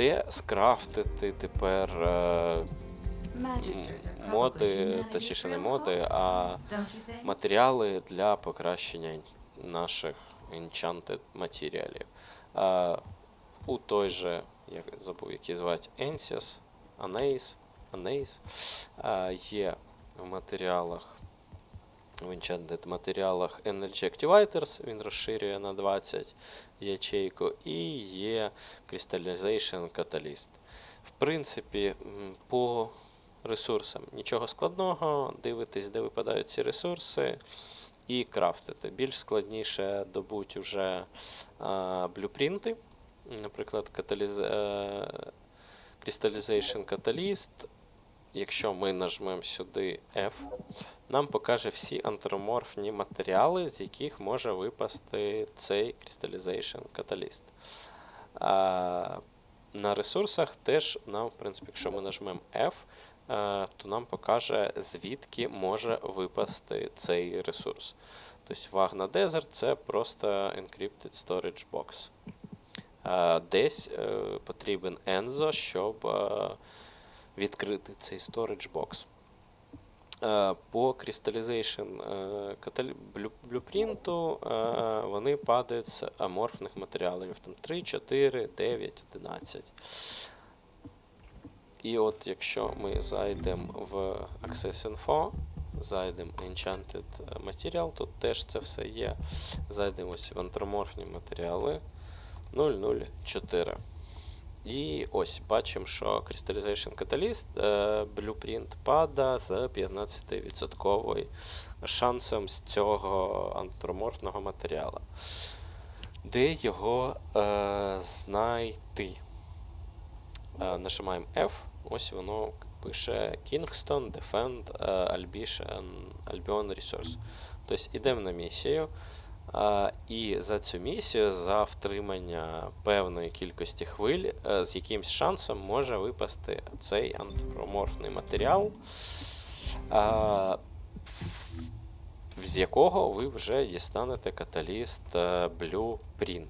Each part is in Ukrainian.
де скрафтити тепер е, моди, точніше не моди, а матеріали для покращення наших enchanted матеріалів. Е, у той же, як забув, який звати Ensis, Anais, Anais, е, є в матеріалах в Enchanted матеріалах Energy Activators, він розширює на 20 ячейку, і є Crystallization Catalyst. В принципі, по ресурсам нічого складного, дивитесь, де випадають ці ресурси, і крафтити. Більш складніше добуть уже а, блюпринти, наприклад, е, Crystallization Catalyst. Якщо ми нажмемо сюди F, нам покаже всі антроморфні матеріали, з яких може випасти цей Crystallization Catalyst. А, на ресурсах теж нам, в принципі, якщо ми нажмемо F, то нам покаже, звідки може випасти цей ресурс. Тобто Wagner Desert це просто Encrypted Storage Box. Десь е, потрібен Enzo, щоб е, відкрити цей storage box. Е, По Crystallization е, блю- блюпринту е, вони падають з аморфних матеріалів там 3, 4, 9, 11. І от якщо ми зайдемо в Access Info, зайдемо Enchanted Material, тут теж це все є. Зайдемо в антроморфні матеріали 004. І ось бачимо, що Crystallization Catalyst е, Blueprint пада з 15% шансом з цього антроморфного матеріалу. Де його е, знайти? Е, нажимаємо F, ось воно пише Kingston Defend е, Albion, Albion Resource. Тобто йдемо на місію. І за цю місію, за втримання певної кількості хвиль, е, з якимсь шансом може випасти цей антропоморфний матеріал, з якого ви вже дістанете каталіст е, Blueprint.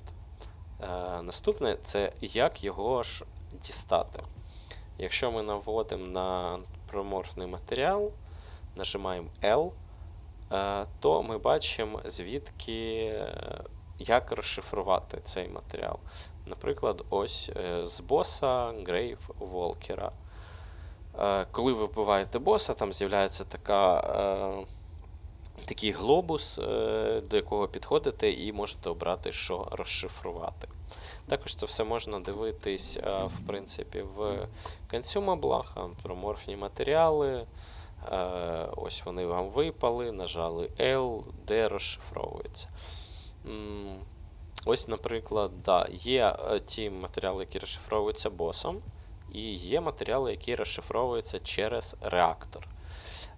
Е, Наступне це як його ж дістати. Якщо ми наводимо на антропоморфний матеріал, нажимаємо L, то ми бачимо, звідки, е, як розшифрувати цей матеріал. Наприклад, ось е, з боса Walker. Е, Коли ви вбиваєте боса, там з'являється така, е, такий глобус, е, до якого підходите, і можете обрати, що розшифрувати. Також це все можна дивитись, е, в принципі, в консюмаблах, антроморфні матеріали. Е, Ось вони вам випали, нажали L, де розшифровується. Ось, наприклад, да, є е, ті матеріали, які розшифровуються босом, і є матеріали, які розшифровуються через реактор.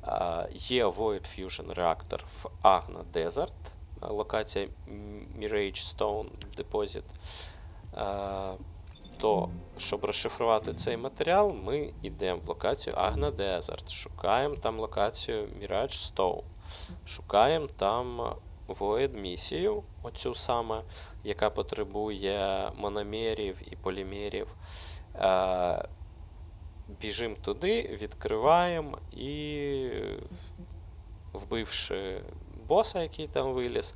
Е, Є Void Fusion реактор в Agna Desert, локація Mirage Stone Deposit. То, щоб розшифрувати цей матеріал, ми йдемо в локацію Agna Desert, шукаємо там локацію Mirage Stone, шукаємо там Void місію, оцю саме, яка потребує мономерів і полімерів. Е, Біжимо туди, відкриваємо і, вбивши боса, який там виліз,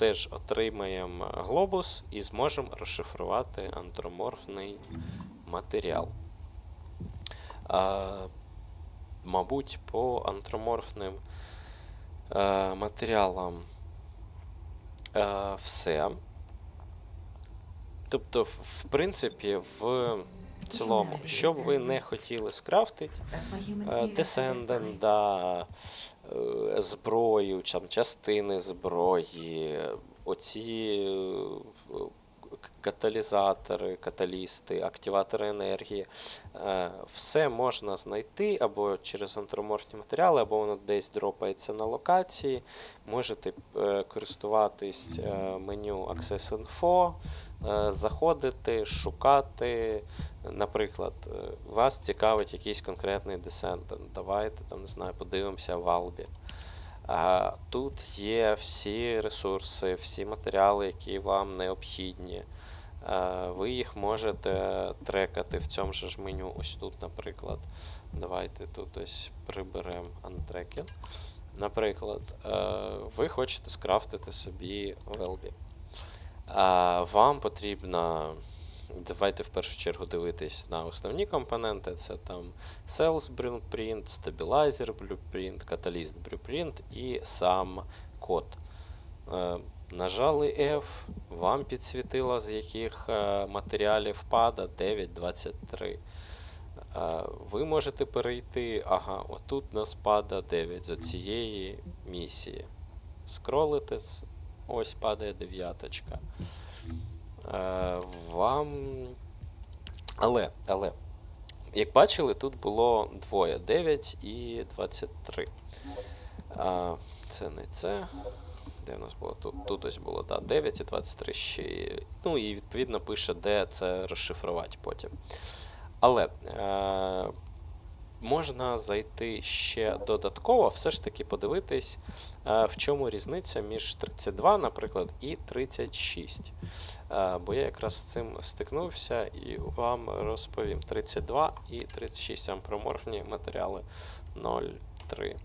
теж отримаємо глобус і зможемо розшифрувати антроморфний матеріал. А, мабуть, по антроморфним е, матеріалам е, все. Тобто, в, в принципі, в цілому, що б ви не хотіли скрафтити, е, е, зброю, там, частини зброї, оці е, каталізатори, каталісти, активатори енергії. Е, Все можна знайти або через антроморфні матеріали, або воно десь дропається на локації. Можете е, користуватись е, меню Access Info, е, заходити, шукати. Наприклад, е, вас цікавить якийсь конкретний десендент. Давайте там, не знаю, подивимося в Албі. Тут є всі ресурси, всі матеріали, які вам необхідні. Е, Ви їх можете трекати в цьому ж меню. Ось тут, наприклад. Давайте тут ось приберемо untracked. Наприклад, е, ви хочете скрафтити собі велбі. Вам потрібно. Давайте в першу чергу дивитись на основні компоненти. Це там Sales Blueprint, Stabilizer Blueprint, Catalyst Blueprint і сам код. Е, Нажали F, вам підсвітило, з яких е, матеріалів пада 9.23. Е, Ви можете перейти, ага, отут у нас пада 9 з цієї місії. Скролите, ось падає дев'яточка. Е, Вам. Але, але, як бачили, тут було двоє 9 і 23. А, це не це. Де в нас було? Тут, тут ось було да, 9 і 23 ще. Ну і відповідно пише, де це розшифрувати потім. Але е, можна зайти ще додатково, все ж таки подивитись, е, в чому різниця між 32, наприклад, і 36. Е, бо я якраз з цим стикнувся і вам розповім. 32 і 36 ампроморфні матеріали 0,3.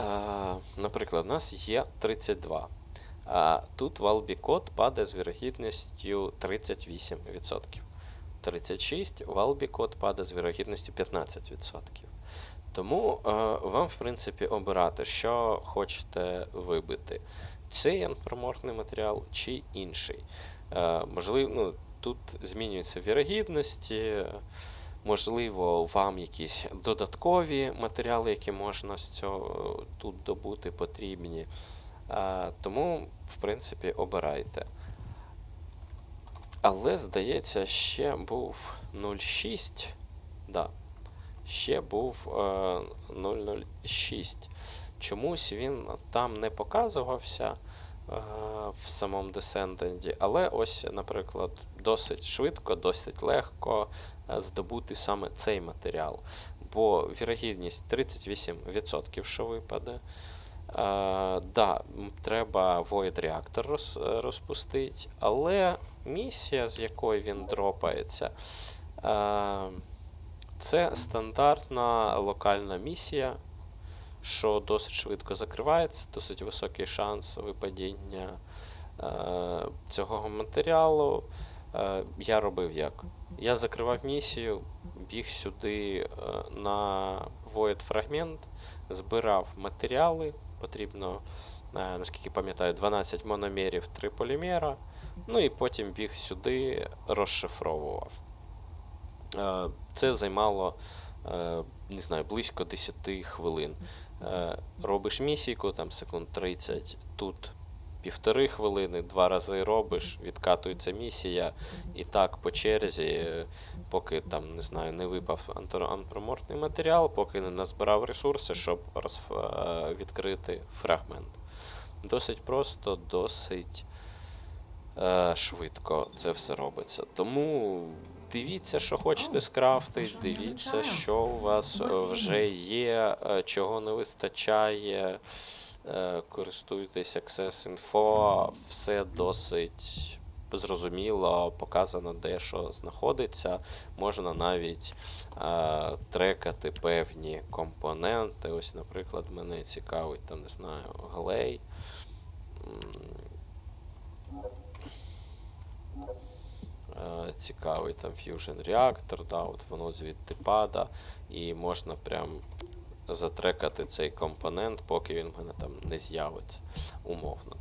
Е, наприклад, у нас є 32. А тут валбі-код падає з вірогідністю 38%. 36 валбі-код падає з вірогідністю 15%. Тому е, вам, в принципі, обирати, що хочете вибити. Цей антропоморфний матеріал чи інший. Е, можливо, ну, тут змінюються вірогідності. е, Можливо, вам якісь додаткові матеріали, які можна з цього тут добути, потрібні. А, тому, в принципі, обирайте. Але, здається, ще був 0,6. Да. Ще був е, 0,06. Чомусь він там не показувався е, в самому десенденті, але ось, наприклад, досить швидко, досить легко е, здобути саме цей матеріал. Бо вірогідність 38%, що випаде. Е, да, треба Void е, розпустити, але місія, з якої він дропається, е, це стандартна локальна місія, що досить швидко закривається, досить високий шанс випадіння е, цього матеріалу. Е, я робив як? Я закривав місію, біг сюди на Void фрагмент, збирав матеріали. Потрібно, наскільки пам'ятаю, 12 мономерів, 3 полімера. Ну і потім біг сюди, розшифровував. Е, Це займало е, не знаю, близько 10 хвилин. Е, Робиш місійку, там секунд 30, тут півтори хвилини, два рази робиш, відкатується місія, і так по черзі, поки там, не знаю, не випав антро- антропоморфний матеріал, поки не назбирав ресурси, щоб розф- відкрити фрагмент. Досить просто, досить швидко це все робиться. Тому дивіться, що хочете скрафтити, дивіться, що у вас е, вже є, е, чого не вистачає. Е, Користуйтесь Access Info, все досить зрозуміло, показано, де що знаходиться. Можна навіть е, трекати певні компоненти. Ось, наприклад, мене цікавить, там, не знаю, глей. Е, Цікавий там Fusion Reactor, да, от воно звідти пада, і можна прям затрекати цей компонент, поки він в мене там не з'явиться умовно.